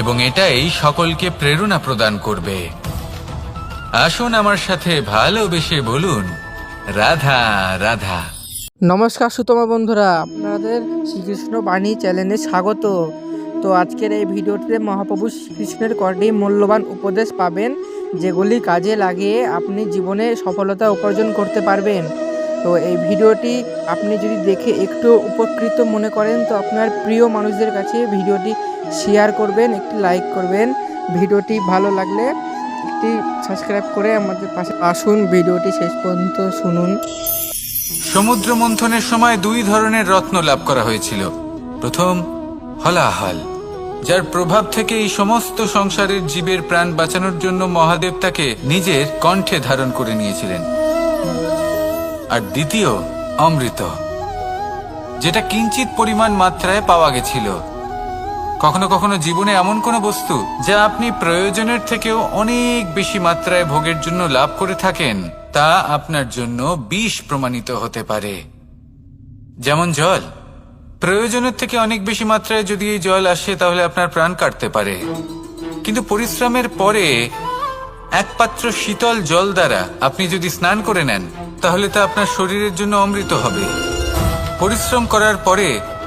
এবং এটাই সকলকে প্রেরণা প্রদান করবে। আসুন আমার সাথে ভালোবেসে বলুন, রাধা রাধা। নমস্কার সুতমা বন্ধুরা, আপনাদের শ্রীকৃষ্ণ বাণী চ্যানেলে স্বাগত। তো আজকের এই ভিডিওটিতে মহাপ্রভু শ্রীকৃষ্ণের কটি মূল্যবান উপদেশ পাবেন, যেগুলি কাজে লাগিয়ে আপনি জীবনে সফলতা উপার্জন করতে পারবেন। তো এই ভিডিওটি আপনি যদি দেখে একটু উপকৃত মনে করেন, তো আপনার প্রিয় মানুষদের কাছে ভিডিওটি শেয়ার করবেন, একটি লাইক করবেন। ভিডিওটি ভালো লাগলে একটি সাবস্ক্রাইব করে আমাদের পাশে আসুন। ভিডিওটি শেষ পর্যন্ত শুনুন। সমুদ্র মন্থনের সময় দুই ধরনের রত্ন লাভ করা হয়েছিল। প্রথম, হলাহল, যার প্রভাব থেকে এই সমস্ত সংসারের জীবের প্রাণ বাঁচানোর জন্য মহাদেব তাকে নিজের কণ্ঠে ধারণ করে নিয়েছিলেন। আর দ্বিতীয়, অমৃত, যেটা কিঞ্চিত পরিমাণ মাত্রায় পাওয়া গেছিল। কখনো কখনো জীবনে এমন কোনো বস্তু যা আপনি প্রয়োজনের থেকেও অনেক বেশি মাত্রায় ভোগের জন্য লাভ করে থাকেন, তা আপনার জন্য বিষ প্রমাণিত হতে পারে। যেমন জল। প্রয়োজনের থেকে অনেক বেশি মাত্রায় যদি এই জল আসে, তাহলে আপনার প্রাণ কাটতে পারে। কিন্তু পরিশ্রমের পরে এক পাত্র শীতল জল দ্বারা আপনি যদি স্নান করে নেন, তাহলে তা আপনার শরীরের জন্য অমৃত হবে। পরিশ্রম করার পরে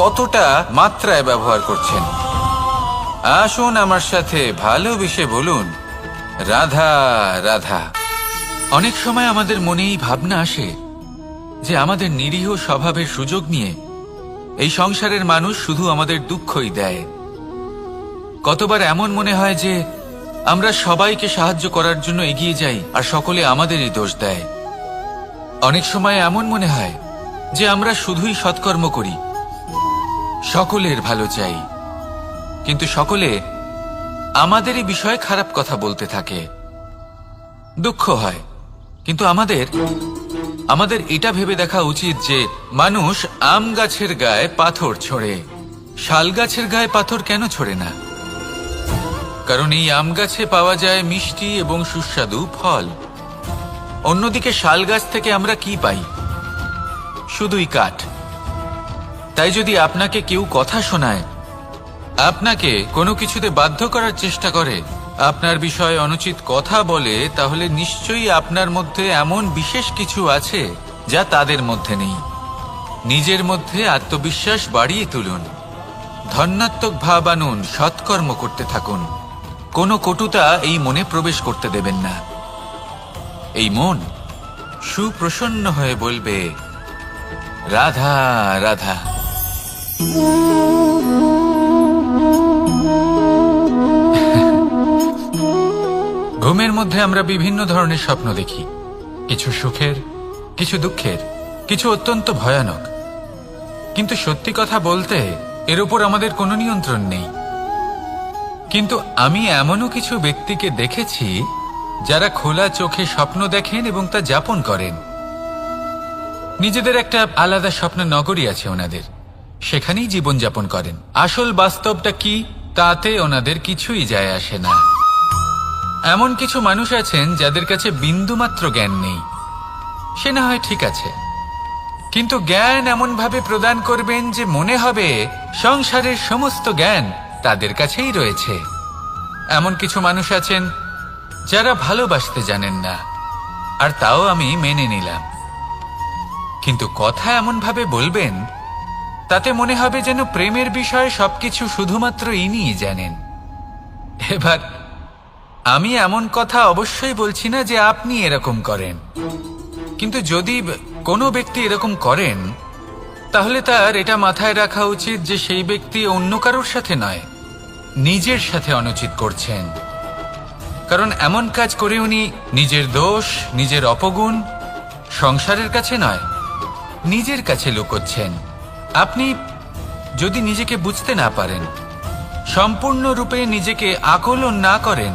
কতটা মাত্রায় ব্যবহার করছেন? আসুন আমার সাথে ভালোবেসে বলুন। রাধা রাধা। অনেক সময় আমাদের মনে এই ভাবনা আসে যে আমাদের নিরীহ স্বভাবের সুযোগ নিয়ে এই সংসারের মানুষ শুধু আমাদের দুঃখই দেয়। কতবার এমন মনে হয় যে আমরা সবাইকে সাহায্য করার জন্য এগিয়ে যাই আর সকলে আমাদেরই দোষ দেয়। অনেক সময় এমন মনে হয় যে আমরা শুধুই সৎকর্ম করি। সকলের ভালো চাই। কিন্তু সকলে আমাদেরই বিষয়ে খারাপ কথা বলতে থাকে। দুঃখ হয়। কিন্তু আমাদের আমাদের এটা ভেবে দেখা উচিত যে মানুষ আম গাছের গায়ে পাথর ছোড়ে। শাল গাছের গায়ে পাথর কেন ছোড়ে না? কারণ এই আম গাছে পাওয়া যায় মিষ্টি এবং সুস্বাদু ফল। অন্যদিকে শাল গাছ থেকে আমরা কি পাই? শুধুই কাঠ। তাই যদি আপনাকে কেউ কথা শোনায়, আপনাকে কোনো কিছুতে বাধ্য করার চেষ্টা করে, আপনার বিষয়ে অনুচিত কথা বলে, তাহলে নিশ্চয়ই আপনার মধ্যে এমন বিশেষ কিছু আছে যা তাদের মধ্যে নেই। নিজের মধ্যে আত্মবিশ্বাস বাড়িয়ে তুলুন। ধন্যাত্মক ভাব আনুন, সৎকর্ম করতে থাকুন। কোনো কটুতা এই মনে প্রবেশ করতে দেবেন না। এই মন সুপ্রসন্ন হয়ে বলবে, রাধা রাধা। ঘুমের মধ্যে আমরা বিভিন্ন ধরনের স্বপ্ন দেখি। কিছু সুখের, কিছু দুঃখের, কিছু অত্যন্ত ভয়ানক। কিন্তু সত্যি কথা বলতে, এর উপর আমাদের কোনো নিয়ন্ত্রণ নেই। কিন্তু আমি এমনও কিছু ব্যক্তিকে দেখেছি, যারা খোলা চোখে স্বপ্ন দেখেন এবং তা যাপন করেন। নিজেদের একটা আলাদা স্বপ্ন নগরী আছে ওনাদের। সেখানেই জীবনযাপন করেন। আসল বাস্তবটা কি, তাতে ওনাদের কিছুই যায় আসে না। এমন কিছু মানুষ আছেন যাদের কাছে বিন্দুমাত্র জ্ঞান নেই। সে না হয় ঠিক আছে। কিন্তু জ্ঞান এমনভাবে প্রদান করবেন যে মনে হবে সংসারের সমস্ত জ্ঞান তাদের কাছেই রয়েছে। এমন কিছু মানুষ আছেন যারা ভালোবাসতে জানেন না, আর তাও আমি মেনে নিলাম। কিন্তু কথা এমনভাবে বলবেন তাতে মনে হবে যেন প্রেমের বিষয়ে সবকিছু শুধুমাত্র ইনিই জানেন। এবার, আমি এমন কথা অবশ্যই বলছি না যে আপনি এরকম করেন। কিন্তু যদি কোনো ব্যক্তি এরকম করেন, তাহলে তার এটা মাথায় রাখা উচিত যে সেই ব্যক্তি অন্য কারোর সাথে নয়, নিজের সাথে অনুচিত করছেন। কারণ এমন কাজ করে উনি নিজের দোষ, নিজের অপগুণ সংসারের কাছে নয়, নিজের কাছে লুকোচ্ছেন। আপনি যদি নিজেকে বুঝতে না পারেন, সম্পূর্ণরূপে নিজেকে আকলন না করেন,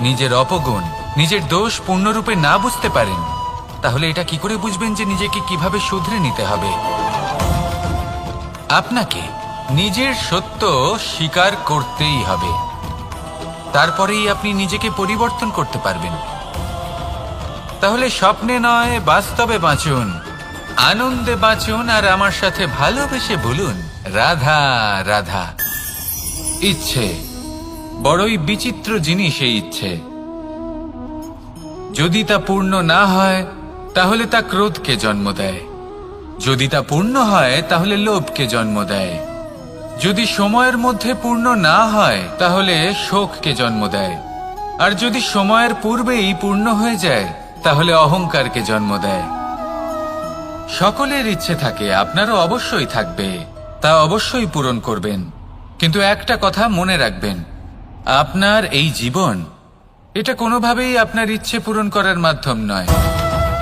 নিজের অপগুণ, নিজের দোষ পূর্ণরূপে না বুঝতে পারেন, তাহলে এটা কি করে বুঝবেন যে নিজেকে কীভাবে শুধরে নিতে হবে? আপনাকে নিজের সত্য স্বীকার করতেই হবে। তারপরেই আপনি নিজেকে পরিবর্তন করতে পারবেন। তাহলে স্বপ্নে নয়, বাস্তবে বাঁচুন। আনন্দে বাঁচুন আর আমার সাথে ভালোবেসে বলুন, রাধা রাধা। ইচ্ছে। বড়ই বিচিত্র জিনিস এই ইচ্ছে। যদি তা পূর্ণ না হয়, তাহলে তা ক্রোধকে জন্ম দেয়। যদি তা পূর্ণ হয়, তাহলে লোভকে জন্ম দেয়। যদি সময়ের মধ্যে পূর্ণ না হয়, তাহলে শোককে জন্ম দেয়। আর যদি সময়ের পূর্বেই পূর্ণ হয়ে যায়, তাহলে অহংকারকে জন্ম দেয়। সকলের ইচ্ছে থাকে, আপনারও অবশ্যই থাকবে। তা অবশ্যই পূরণ করবেন। কিন্তু একটা কথা মনে রাখবেন, আপনার এই জীবন, এটা কোনোভাবেই আপনার ইচ্ছে পূরণ করার মাধ্যম নয়।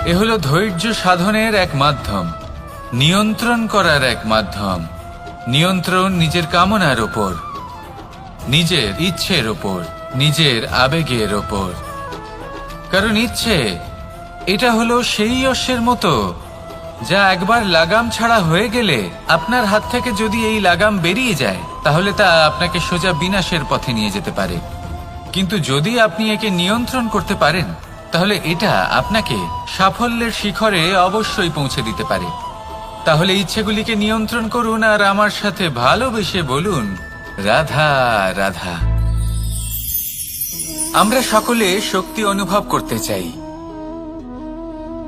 এ হলো ধৈর্য সাধনের এক মাধ্যম, নিয়ন্ত্রণ করার এক মাধ্যম, নিয়ন্ত্রণ নিজের কামনার ওপর, নিজের ইচ্ছের ওপর, নিজের আবেগের ওপর। কারণ ইচ্ছে, এটা হলো সেই অশ্বের মতো। যা একবার লাগাম ছাড়া হয়ে গেলে আপনার হাত থেকে যদি এই লাগাম বেরিয়ে যায়, তাহলে তা আপনাকে সোজা বিনাশের পথে নিয়ে যেতে পারে। কিন্তু যদি আপনি একে নিয়ন্ত্রণ করতে পারেন, তাহলে এটা আপনাকে সাফল্যের শিখরে অবশ্যই পৌঁছে দিতে পারে। তাহলে ইচ্ছেগুলিকে নিয়ন্ত্রণ করুন আর আমার সাথে ভালোবেসে বলুন, রাধা রাধা। আমরা সকলে শক্তি অনুভব করতে চাই।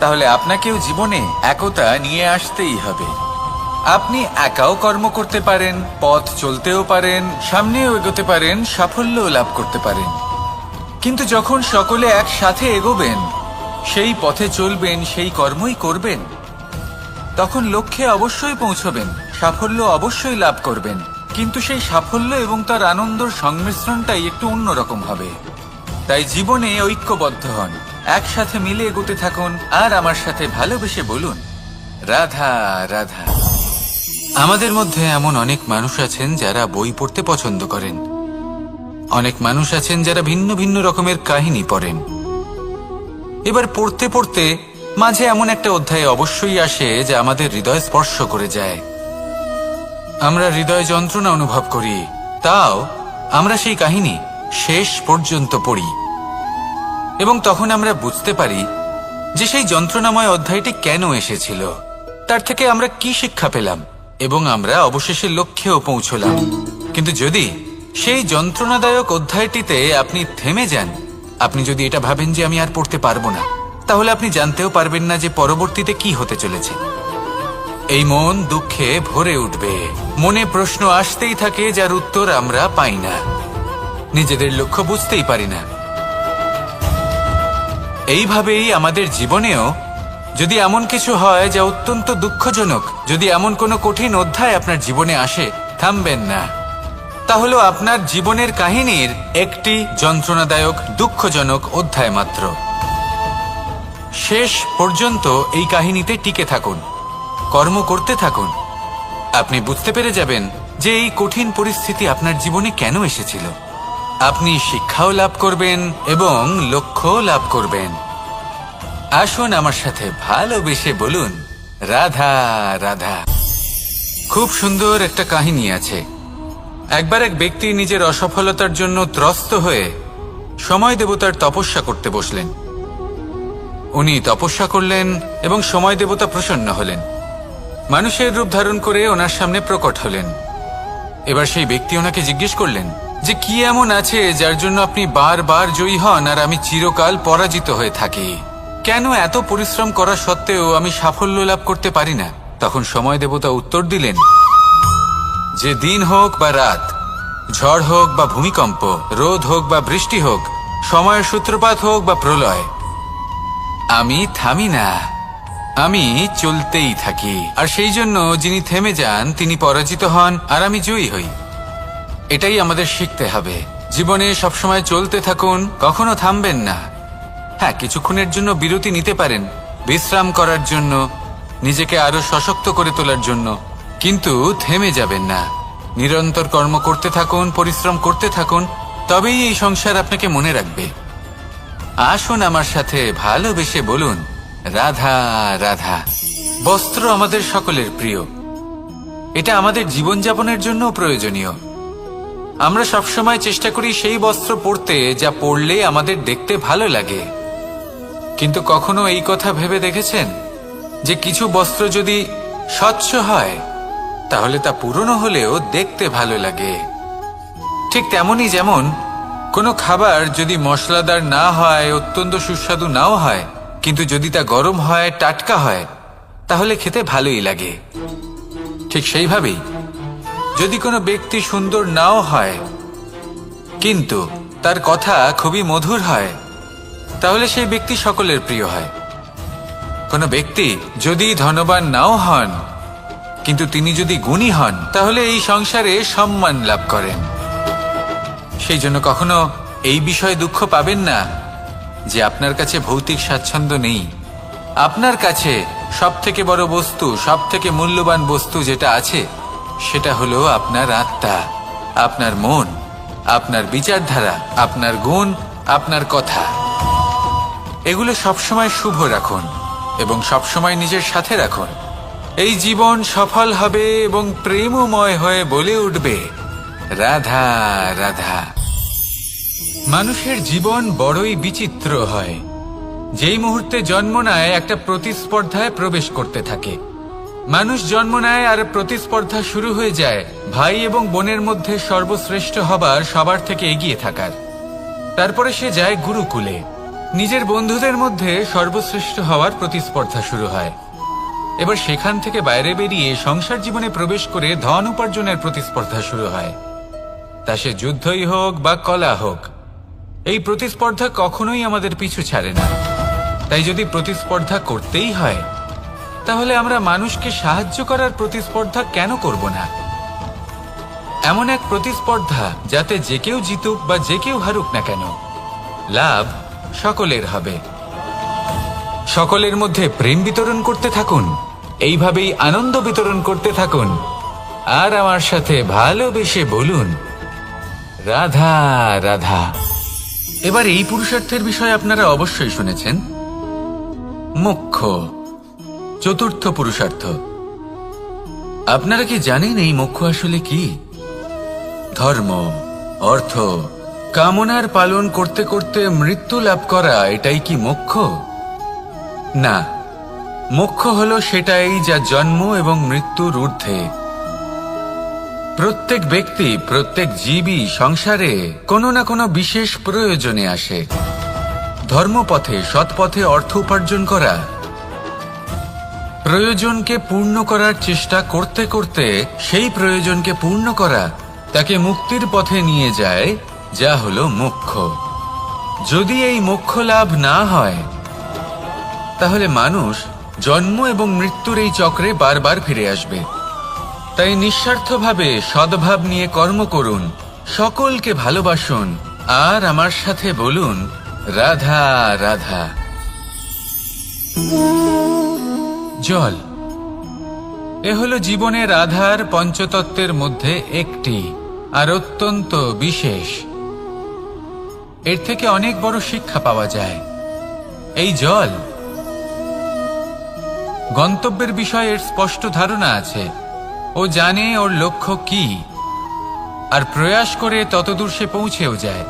তাহলে আপনাকেও জীবনে একতা নিয়ে আসতেই হবে। আপনি একাও কর্ম করতে পারেন, পথ চলতেও পারেন, সামনেও এগোতে পারেন, সাফল্যও লাভ করতে পারেন। কিন্তু যখন সকলে একসাথে এগোবেন, সেই পথে চলবেন, সেই কর্মই করবেন, তখন লক্ষ্যে অবশ্যই পৌঁছবেন, সাফল্য অবশ্যই লাভ করবেন। কিন্তু সেই সাফল্য এবং তার আনন্দর সংমিশ্রণটাই একটু অন্যরকম হবে। তাই জীবনে ঐক্যবদ্ধ হন। একসাথে মিলে এগোতে থাকুন আর আমার সাথে ভালোবেসে বলুন, রাধা রাধা। আমাদের মধ্যে এমন অনেক মানুষ আছেন যারা বই পড়তে পছন্দ করেন। অনেক মানুষ আছেন যারা ভিন্ন ভিন্ন রকমের কাহিনী পড়েন। এবার পড়তে পড়তে মাঝে এমন একটা অধ্যায় অবশ্যই আসে যা আমাদের হৃদয় স্পর্শ করে যায়। আমরা হৃদয় যন্ত্রণা অনুভব করি, তাও আমরা সেই কাহিনী শেষ পর্যন্ত পড়ি। এবং তখন আমরা বুঝতে পারি যে সেই যন্ত্রণাময় অধ্যায়টি কেন এসেছিল। তার থেকে আমরা কি শিক্ষা পেলাম এবং আমরা অবশেষে লক্ষ্যেও পৌঁছলাম। কিন্তু যদি সেই যন্ত্রণাদায়ক অধ্যায়টিতে আপনি থেমে যান, আপনি যদি এটা ভাবেন যে আমি আর পড়তে পারব না, তাহলে আপনি জানতেও পারবেন না যে পরবর্তীতে কি হতে চলেছে। এই মন দুঃখে ভরে উঠবে। মনে প্রশ্ন আসতেই থাকে যার উত্তর আমরা পাই না। নিজেদের লক্ষ্য বুঝতেই পারি না। এইভাবেই আমাদের জীবনেও যদি এমন কিছু হয় যা অত্যন্ত দুঃখজনক, যদি এমন কোনো কঠিন অধ্যায় আপনার জীবনে আসে, থামবেন না। তাহলে আপনার জীবনের কাহিনীর একটি যন্ত্রণাদায়ক, দুঃখজনক অধ্যায় মাত্র। শেষ পর্যন্ত এই কাহিনীতে টিকে থাকুন, কর্ম করতে থাকুন। আপনি বুঝতে পেরে যাবেন যে এই কঠিন পরিস্থিতি আপনার জীবনে কেন এসেছিল। আপনি শিক্ষাও লাভ করবেন এবং লক্ষ্যও লাভ করবেন। আসুন আমার সাথে ভালোবেসে বলুন, রাধা রাধা। খুব সুন্দর একটা কাহিনী আছে। একবার এক ব্যক্তি নিজের অসফলতার জন্য ত্রস্ত হয়ে সময় দেবতার তপস্যা করতে বসলেন। উনি তপস্যা করলেন এবং সময় দেবতা প্রসন্ন হলেন। মানুষের রূপ ধারণ করে ওনার সামনে প্রকট হলেন। এবার সেই ব্যক্তি ওনাকে জিজ্ঞেস করলেন যে কি এমন আছে যার জন্য আপনি বারবার জয়ী হন আর আমি চিরকাল পরাজিত হয়ে থাকি? কেন এত পরিশ্রম করা সত্ত্বেও আমি সাফল্য লাভ করতে পারি না? তখন সময় দেবতা উত্তর দিলেন, যে দিন হোক বা রাত, ঝড় হোক বা ভূমিকম্প, রোদ হোক বা বৃষ্টি হোক, সময়ের সূত্রপাত হোক বা প্রলয়, আমি থামি না। আমি চলতেই থাকি। আর সেই জন্য যিনি থেমে যান, তিনি পরাজিত হন আর আমি জয়ী হই। এটাই আমাদের শিখতে হবে। জীবনে সবসময় চলতে থাকুন, কখনো থামবেন না। হ্যাঁ কিছুক্ষণের জন্য বিরতি নিতে পারেন, বিশ্রাম করার জন্য, নিজেকে আরও সশক্ত করে তোলার জন্য। কিন্তু থেমে যাবেন না। নিরন্তর কর্ম করতে থাকুন, পরিশ্রম করতে থাকুন, তবেই এই সংসার আপনাকে মনে রাখবে। আসুন আমার সাথে ভালোবেসে বলুন, রাধা রাধা। বস্ত্র আমাদের সকলের প্রিয়। এটা আমাদের জীবনযাপনের জন্য প্রয়োজনীয়। আমরা সবসময় চেষ্টা করি সেই বস্ত্র পরতে যা পরলে আমাদের দেখতে ভালো লাগে। কিন্তু কখনো এই কথা ভেবে দেখেছেন? যে কিছু বস্ত্র যদি স্বচ্ছ হয়, তাহলে তা পুরনো হলেও দেখতে ভালো লাগে। ঠিক তেমনই যেমন কোনো খাবার যদি মশলাদার না হয়, অত্যন্ত সুস্বাদু নাও হয়, কিন্তু যদি তা গরম হয়, টাটকা হয়, তাহলে খেতে ভালোই লাগে। ঠিক সেইভাবেই যদি কোনো ব্যক্তি সুন্দর নাও হয়, কিন্তু তার কথা খুবই মধুর হয়, তাহলে সেই ব্যক্তি সকলের প্রিয় হয়। কোনো ব্যক্তি যদি ধনবান নাও হন, কিন্তু তিনি যদি গুণী হন, তাহলে এই সংসারে সম্মান লাভ করেন। সেই জন্য কখনো এই বিষয়ে দুঃখ পাবেন না যে আপনার কাছে ভৌতিক স্বাচ্ছন্দ্য নেই। আপনার কাছে সব থেকে বড় বস্তু সব থেকে মূল্যবান বস্তু যেটা আছে সেটা হলো আপনার আত্মা, আপনার মন, আপনার বিচারধারা, আপনার গুণ, আপনার কথা। এগুলো সবসময় শুভ রাখুন এবং সবসময় নিজের সাথে রাখুন। এই জীবন সফল হবে এবং প্রেমময় হয়ে বলে উঠবে, রাধা রাধা। মানুষের জীবন বড়ই বিচিত্র হয়। যেই মুহূর্তে জন্ম নেয়, একটা প্রতিস্পর্ধায় প্রবেশ করতে থাকে। মানুষ জন্ম নেয় আর প্রতিস্পর্ধা শুরু হয়ে যায়। ভাই এবং বোনের মধ্যে সর্বশ্রেষ্ঠ হবার সবার থেকে এগিয়ে থাকার। তারপরে সে যায় গুরুকুলে। নিজের বন্ধুদের মধ্যে সর্বশ্রেষ্ঠ হওয়ার প্রতিস্পর্ধা শুরু হয়। এবার সেখান থেকে বাইরে বেরিয়ে সংসার জীবনে প্রবেশ করে ধন উপার্জনের প্রতিস্পর্ধা শুরু হয়। তা সে যুদ্ধই হোক বা কলা হোক, এই প্রতিস্পর্ধা কখনোই আমাদের পিছু ছাড়ে না। তাই যদি প্রতিস্পর্ধা করতেই হয় তাহলে আমরা মানুষকে সাহায্য করার প্রতিস্পর্ধা কেন করব না? এমন এক প্রতিস্পর্ধা যাতে যে কেউ জিতুক বা যে কেউ হারুক না কেন। লাভ সকলের হবে। সকলের মধ্যে প্রেম বিতরণ করতে থাকুন, এইভাবেই আনন্দ বিতরণ করতে থাকুন। আর আমার সাথে ভালোবেসে বলুন, রাধা রাধা। এবার এই পুরুষার্থের বিষয়ে আপনারা অবশ্যই শুনেছেন। মোক্ষ চতুর্থ পুরুষার্থ। আপনারা কি জানেন এই মোক্ষ আসলে কি? ধর্ম, অর্থ, কামনার পালন করতে করতে মৃত্যু লাভ করা, এটাই কি মোক্ষ? না। মোক্ষ হল সেটাই যা জন্ম এবং মৃত্যুর ঊর্ধ্বে। প্রত্যেক ব্যক্তি, প্রত্যেক জীবই সংসারে কোনো না কোনো বিশেষ প্রয়োজনে আসে। ধর্মপথে, সৎপথে অর্থ উপার্জন করা প্রয়োজনকে পূর্ণ করার চেষ্টা করতে করতে সেই প্রয়োজনকে পূর্ণ করা তাকে মুক্তির পথে নিয়ে যায়, যা হলো মোক্ষ। যদি এই মোক্ষ লাভ না হয়, তাহলে মানুষ জন্ম এবং মৃত্যুর এই চক্রে বারবার ফিরে আসবে। তাই নিঃস্বার্থভাবে সদ্ভাব নিয়ে কর্ম করুন, সকলকে ভালোবাসুন, আর আমার সাথে বলুন, রাধা রাধা। জল এ হলো জীবনের আধার পঞ্চতত্ত্বের মধ্যে একটি, আর অত্যন্ত বিশেষ। এর থেকে অনেক বড় শিক্ষা পাওয়া যায়। এই জল। গন্তব্যের বিষয়ে এর স্পষ্ট ধারণা আছে। ও জানে ওর লক্ষ্য কি, আর প্রয়াস করে ততদূর সে পৌঁছেও যায়।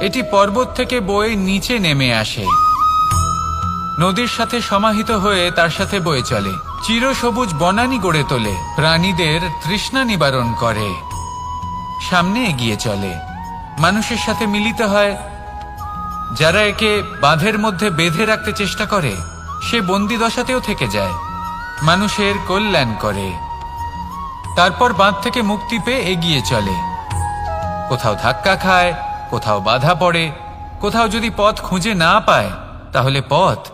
এটি পর্বত থেকে বয়ে নিচে নেমে আসে। নদীর সাথে সমাহিত হয়ে তার সাথে বয়ে চলে। চিরসবুজ বনানি গড়ে তোলে। প্রাণীদের তৃষ্ণা নিবারণ করে। সামনে এগিয়ে চলে। মানুষের সাথে মিলিত হয়। যারা একে বাঁধের মধ্যে বেঁধে রাখতে চেষ্টা করে, সে বন্দি দশাতেও থেকে যায়। মানুষের কল্যাণ করে। তারপর বাঁধ থেকে মুক্তি পেয়ে এগিয়ে চলে। কোথাও ধাক্কা খায়, কোথাও বাধা পড়ে, কোথাও যদি পথ খুঁজে না পায়, তাহলে পথ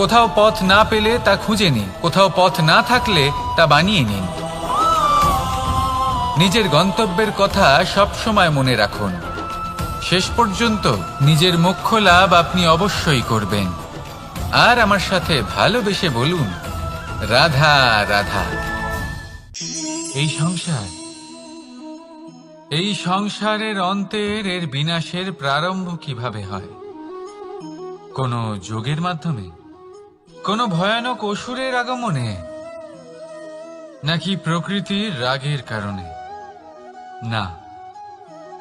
কোথাও পথ না পেলে তা খুঁজে নিন। কোথাও পথ না থাকলে তা বানিয়ে নিন। নিজের গন্তব্যের কথা সব সময় মনে রাখুন। শেষ পর্যন্ত নিজের মোক্ষ লাভ আপনি অবশ্যই করবেন। আর আমার সাথে ভালোবেসে বলুন, রাধা রাধা। এই সংসার, এই সংসারের অন্তের এর বিনাশের প্রারম্ভ কীভাবে হয়? কোন যোগের মাধ্যমে? কোন ভয়ানক অসুরের আগমনে, নাকি প্রকৃতির রাগের কারণে? না,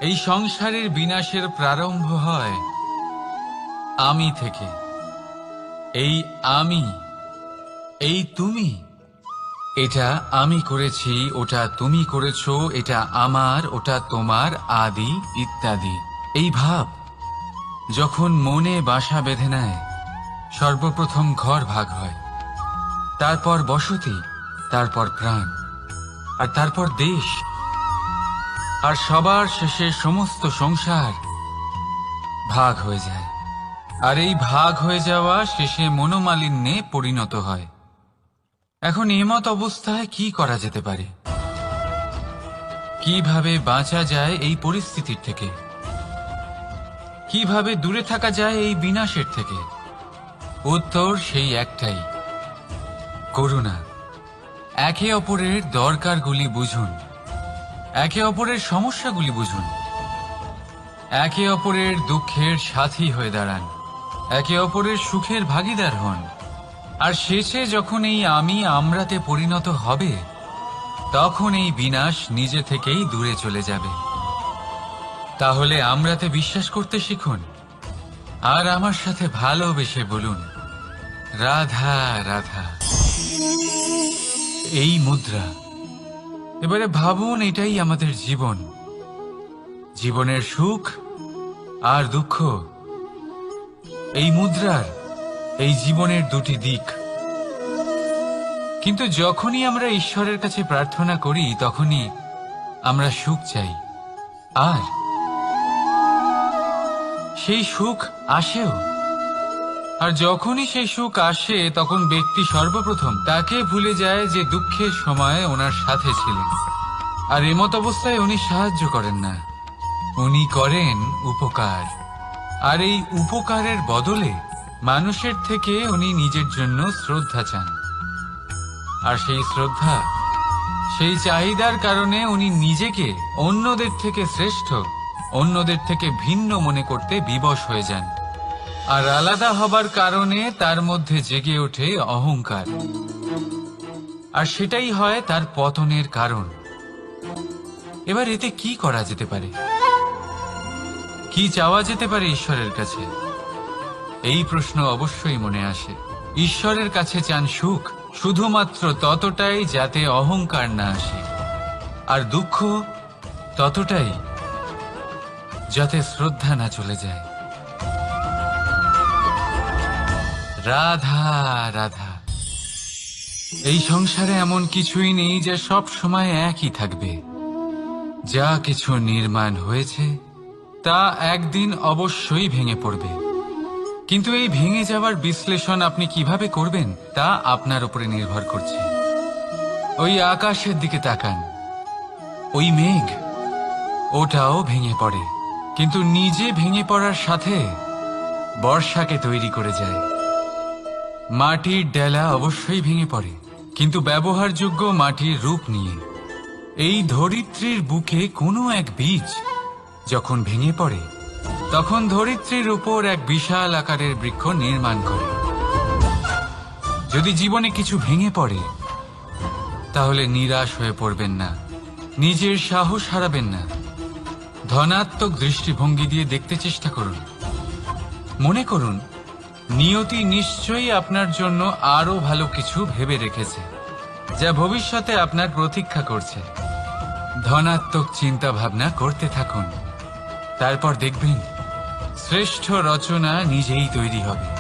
এই সংসারের বিনাশের প্রারম্ভ হয় আমি থেকে। এই আমি, এই তুমি, এটা আমি করেছি, ওটা তুমি করেছ, এটা আমার, ওটা তোমার আদি ইত্যাদি। এই ভাব যখন মনে বাসা বেঁধে নেয় সর্বপ্রথম ঘর ভাগ হয়। তারপর বসতি, তারপর প্রাণ, আর তারপর দেশ। আর সবার শেষে সমস্ত সংসার ভাগ হয়ে যায়। আর এই ভাগ হয়ে যাওয়া শেষে মনোমালিন্যে পরিণত হয়। এখন এমত অবস্থায় কি করা যেতে পারে? কীভাবে বাঁচা যায় এই পরিস্থিতির থেকে? কীভাবে দূরে থাকা যায় এই বিনাশের থেকে? উত্তর সেই একটাই। করুণা। একে অপরের দরকারগুলি বুঝুন। একে অপরের সমস্যাগুলি বুঝুন। একে অপরের দুঃখের সাথী হয়ে দাঁড়ান। একে অপরের সুখের ভাগিদার হন। আর শেষে যখন এই আমি আমরাতে পরিণত হবে, তখন এই বিনাশ নিজে থেকেই দূরে চলে যাবে। তাহলে আমরাতে বিশ্বাস করতে শিখুন। আর আমার সাথে ভালোবেসে বলুন রাধা রাধা। এই মুদ্রা। এবারে ভাবুন, এটাই আমাদের জীবন। জীবনের সুখ আর দুঃখ। এই মুদ্রার, এই জীবনের দুটি দিক। কিন্তু যখনই আমরা ঈশ্বরের কাছে প্রার্থনা করি, তখনই আমরা সুখ চাই। আর সেই সুখ আসেও। আর যখনই সেই সুখ আসে, তখন ব্যক্তি সর্বপ্রথম তাকে ভুলে যায় যে দুঃখের সময় ওনার সাথে ছিলেন। আর এমত অবস্থায় উনি সাহায্য করেন না। উনি করেন উপকার। আর এই উপকারের বদলে মানুষের থেকে উনি নিজের জন্য শ্রদ্ধা চান। আর সেই শ্রদ্ধা, সেই চাহিদার কারণে উনি নিজেকে অন্যদের থেকে শ্রেষ্ঠ, অন্যদের থেকে ভিন্ন মনে করতে বিবশ হয়ে যান। আর আলাদা হবার কারণে তার মধ্যে জেগে ওঠে অহংকার। আর সেটাই হয় তার পতনের কারণ। এবার এতে কি করা যেতে পারে? কি চাওয়া যেতে পারে ঈশ্বরের কাছে? এই প্রশ্ন অবশ্যই মনে আসে। ঈশ্বরের কাছে চান সুখ, শুধুমাত্র ততটাই যাতে অহংকার না আসে। আর দুঃখ ততটাই যাতে শ্রদ্ধা না চলে যায়। রাধা রাধা। এই সংসারে এমন কিছুই নেই যে সব সময় একই থাকবে। যা কিছু নির্মাণ হয়েছে, তা একদিন অবশ্যই ভেঙে পড়বে। কিন্তু এই ভেঙে যাওয়ার বিশ্লেষণ আপনি কীভাবে করবেন, তা আপনার উপরে নির্ভর করছে। ওই আকাশের দিকে তাকান। ওই মেঘ, ওটাও ভেঙে পড়ে। কিন্তু নিজে ভেঙে পড়ার সাথে বর্ষাকে তৈরি করে যায়। মাটির ডেলা অবশ্যই ভেঙে পড়ে, কিন্তু ব্যবহারযোগ্য মাটির রূপ নিয়ে। এই ধরিত্রীর বুকে কোনো এক বীজ যখন ভেঙে পড়ে, তখন ধরিত্রীর উপর এক বিশাল আকারের বৃক্ষ নির্মাণ করে। যদি জীবনে কিছু ভেঙে পড়ে, তাহলে নিরাশ হয়ে পড়বেন না, নিজের সাহস হারাবেন না। ধনাত্মক দৃষ্টিভঙ্গি দিয়ে দেখতে চেষ্টা করুন। মনে করুন নিয়তি নিশ্চয়ই আপনার জন্য আরও ভালো কিছু ভেবে রেখেছে, যা ভবিষ্যতে আপনার প্রতীক্ষা করছে। ধনাত্মক চিন্তা ভাবনা করতে থাকুন। তারপর দেখবেন, শ্রেষ্ঠ রচনা নিজেই তৈরি হবে।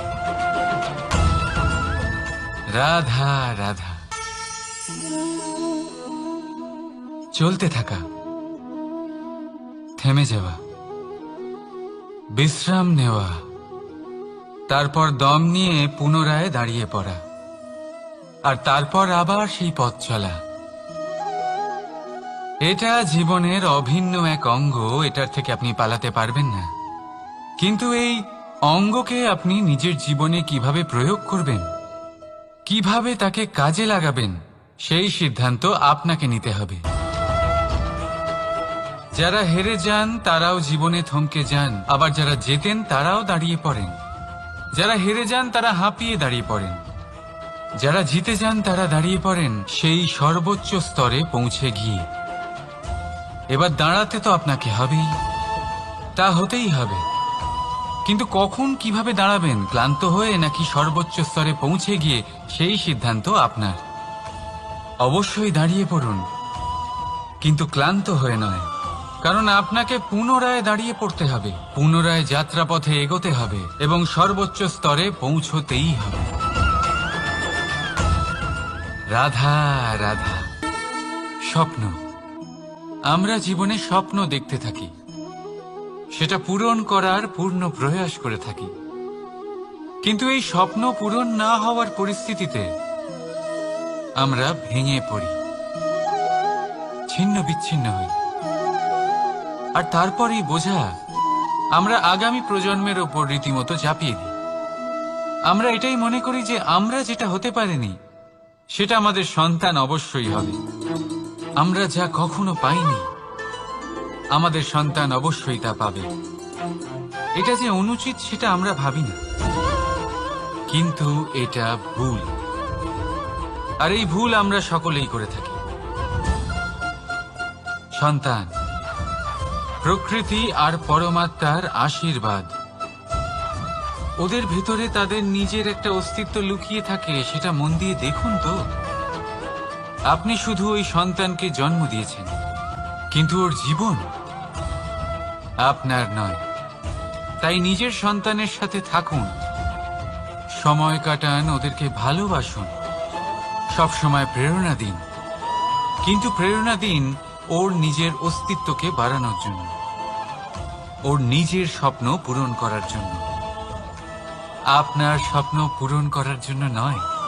রাধা রাধা। চলতে থাকা। থেমে যাওয়া। বিশ্রাম নেওয়া। তারপর দম নিয়ে পুনরায় দাঁড়িয়ে পড়া। আর তারপর আবার সেই পথ চলা। এটা জীবনের অভিন্ন এক অঙ্গ, এটার থেকে আপনি পালাতে পারবেন না। কিন্তু এই অঙ্গকে আপনি নিজের জীবনে কীভাবে প্রয়োগ করবেন, কীভাবে তাকে কাজে লাগাবেন, সেই সিদ্ধান্ত আপনাকে নিতে হবে। যারা হেরে যান, তারাও জীবনে থমকে যান। আবার যারা জেতেন, তারাও দাঁড়িয়ে পড়েন। যারা হেরে যান, তারা হাঁপিয়ে দাঁড়িয়ে পড়েন। যারা জিতে যান, তারা দাঁড়িয়ে পড়েন সেই সর্বোচ্চ স্তরে পৌঁছে গিয়ে। এবার দাঁড়াতে তো আপনাকে হবেই। তা হতেই হবে। কিন্তু কখন কীভাবে দাঁড়াবেন, ক্লান্ত হয়ে নাকি সর্বোচ্চ স্তরে পৌঁছে গিয়ে সেই সিদ্ধান্ত আপনার? অবশ্যই দাঁড়িয়ে পড়ুন। কিন্তু ক্লান্ত হয়ে নয়। কারণ আপনাকে পুনরায় দাঁড়িয়ে পড়তে হবে, পুনরায় যাত্রাপথে এগোতে হবে এবং সর্বোচ্চ স্তরে পৌঁছতেই হবে। রাধা রাধা, স্বপ্ন। আমরা জীবনে স্বপ্ন দেখতে থাকি। সেটা পূরণ করার পূর্ণ প্রয়াস করে থাকি। কিন্তু এই স্বপ্ন পূরণ না হওয়ার পরিস্থিতিতে আমরা ভেঙে পড়ি। ছিন্ন বিচ্ছিন্ন হই। আর তারপরেই বোঝা, আমরা আগামী প্রজন্মের ওপর রীতিমতো চাপিয়ে দিই। আমরা এটাই মনে করি যে আমরা যেটা হতে পারিনি, সেটা আমাদের সন্তান অবশ্যই হবে। আমরা যা কখনো পাইনি, আমাদের সন্তান অবশ্যই তা পাবে। এটা যে অনুচিত, সেটা আমরা ভাবি না কিন্তু এটা ভুল। আর এই ভুল আমরা সকলেই করে থাকি। সন্তান প্রকৃতি আর পরমাত্মার আশীর্বাদ। ওদের ভেতরে তাদের নিজের একটা অস্তিত্ব লুকিয়ে থাকে, সেটা মন দিয়ে দেখুন তো। আপনি শুধু ওই সন্তানকে জন্ম দিয়েছেন, কিন্তু ওর জীবন আপনার নয়। তাই নিজের সন্তানের সাথে থাকুন। সময় কাটান, ওদেরকে ভালোবাসুন। সব সময় প্রেরণা দিন। কিন্তু প্রেরণা দিন ওর নিজের অস্তিত্বকে বাড়ানোর জন্য। ওর নিজের স্বপ্ন পূরণ করার জন্য। আপনার স্বপ্ন পূরণ করার জন্য নয়।